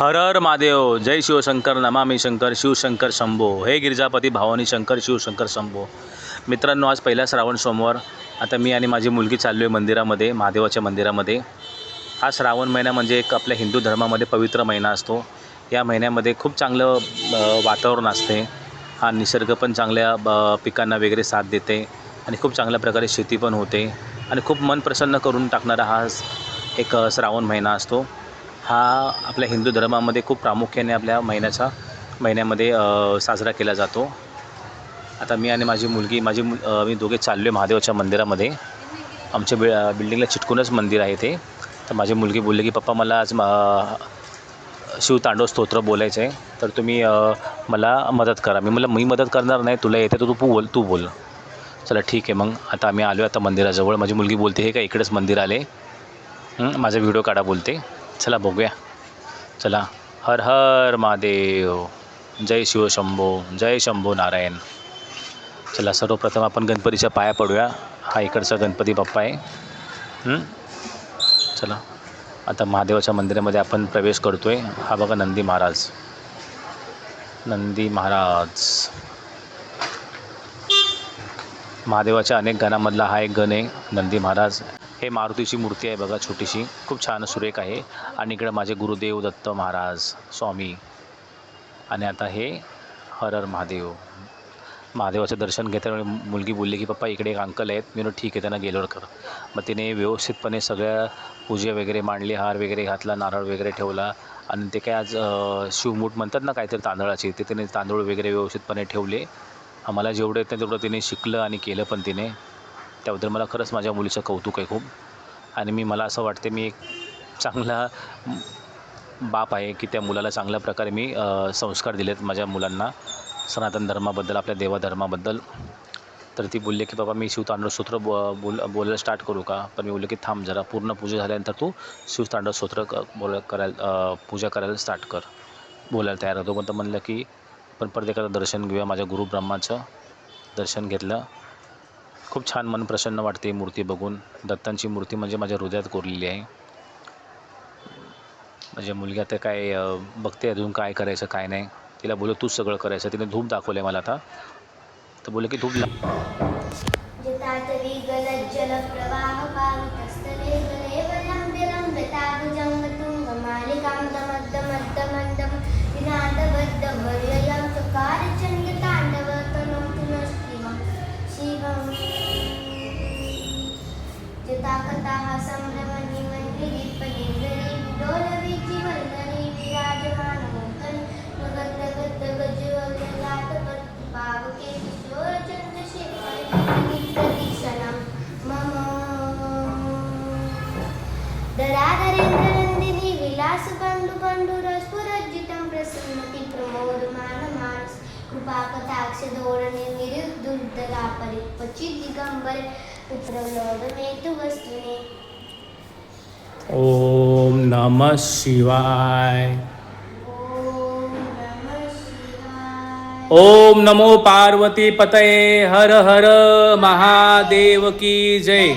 हर हर महादेव जय शिवशंकर नमामी शंकर शिवशंकर शंभो. हे गिरिजापती भावानी शंकर शिवशंकर शंभो. मित्रांनो आज पहिला श्रावण सोमवार. आता मी आणि माझी मुलगी चाललो आहे मंदिरामध्ये महादेवाच्या मंदिरामध्ये. हा श्रावण महिना म्हणजे एक आपल्या हिंदू धर्मामध्ये पवित्र महिना असतो. या महिन्यामध्ये खूप चांगलं वातावरण असते. हा निसर्ग पण चांगल्या ब- पिकांना वगैरे साथ देते आणि खूप चांगल्या प्रकारे शेती पण होते. आणि खूप मन प्रसन्न करून टाकणारा हा एक श्रावण महिना असतो. हा आपल्या हिंदू धर्मामध्ये खूप प्रामुख्याने आपल्या महिन्याचा महिन्यामध्ये साजरा केला जातो. आता मी आणि माझी मुलगी माझी मुल मी दोघे चाललो आहे महादेवाच्या मंदिरामध्ये. आमच्या बि बिल्डिंगला चिटकूनच मंदिर आहे ते. तर माझी मुलगी बोलली की पप्पा मला आज शिव शिवतांडव स्तोत्र बोलायचं आहे तर तुम्ही मला मदत करा. मी मला मी मदत करणार नाही तुला येते तर तू बोल तू बोल. चला ठीक आहे. मग आता आम्ही आलो आता मंदिराजवळ. माझी मुलगी बोलते हे का इकडेच मंदिर आले माझा व्हिडिओ काढा बोलते. चला बघूया. चला. हर हर महादेव. जय शिवशंभो जय शंभो नारायण. चला सर्वप्रथम आपण गणपतीच्या पाया पडूया. हा इकडचा गणपती बाप्पा आहे. चला. आता महादेवाच्या मंदिरामध्ये आपण प्रवेश करतो आहे हा बघा नंदी महाराज. नंदी महाराज. महादेवाच्या अनेक गणामधला हा एक गण आहे नंदी महाराज. हे मारुतीची मूर्ती आहे बघा छोटीशी. खूप छान सुरेख आहे. आणि इकडं माझे गुरुदेव दत्त महाराज स्वामी आणि आता हे हर हर महादेव. महादेवाचं दर्शन घेताना मुलगी बोलली की पप्पा इकडे एक अंकल आहेत. मी ठीक आहे त्यांना गेल्यावर कर. मग तिने व्यवस्थितपणे सगळ्या पूजा वगैरे मांडली हार वगैरे घातला नारळ वगैरे ठेवला. आणि ते काय आज शिवमूठ म्हणतात ना काहीतरी तांदळाची ते तिने तांदूळ वगैरे व्यवस्थितपणे ठेवले. आम्हाला जेवढं येतं तेवढं तिने शिकलं आणि केलं पण तिने. त्याबद्दल मला खरंच माझ्या मुलीचं कौतुक आहे खूप. आणि मी मला असं वाटते मी एक चांगला बाप आहे की त्या मुलाला चांगल्या प्रकारे मी संस्कार संस्कार दिलेत माझ्या मुलांना. सनातन धर्माबद्दल आपल्या देवाधर्माबद्दल. तर ती बोलली की बाबा मी शिवतांडव स्तोत्र ब बोल बोलायला स्टार्ट करू का? पण मी बोललो की थांब जरा पूर्ण पूजा झाल्यानंतर तू शिवतांडव स्तोत्र क बोल करायला पूजा करायला स्टार्ट कर. बोलायला तयार होतो पण तर म्हणलं की पण परत एखादं दर्शन घेऊया माझ्या गुरु ब्रह्माचं दर्शन घेतलं. खूप छान मन प्रसन्न वाटते मूर्ती बघून. दत्तांची मूर्ती म्हणजे माझ्या हृदयात कोरलेली आहे. माझ्या मुलगी आता काय बघते अजून काय करायचं काय नाही. तिला बोललो तूच सगळं करायचं. तिने धूप दाखवले मला आता. तर बोलले की धूप ला जताकथाः सम्भ्रमणि मन्दिरीपनिर्गरे विडोलवीचिवल्लरी विराजमानमूर्तनि नगद्दगद्दगज्ज्वललाटपट्टिपावके किशोरचन्द्रशेखरे प्रतीक्षणं मम दरादरेन्द्रनन्दिनी विलासकण्डुकण्डुरस्फुरज्जितं प्रसन्नति प्रमोदमानमानस कृपाकटाक्षधोरणे निरुद्धुर्दलापरिक्वचित् दिगम्बरे पुत्रविनोदमेतु वस्तुने ओम नमः शिवाय। ॐ शिवाय ओम नमो पार्वती पतये हर हर महादेव की जय।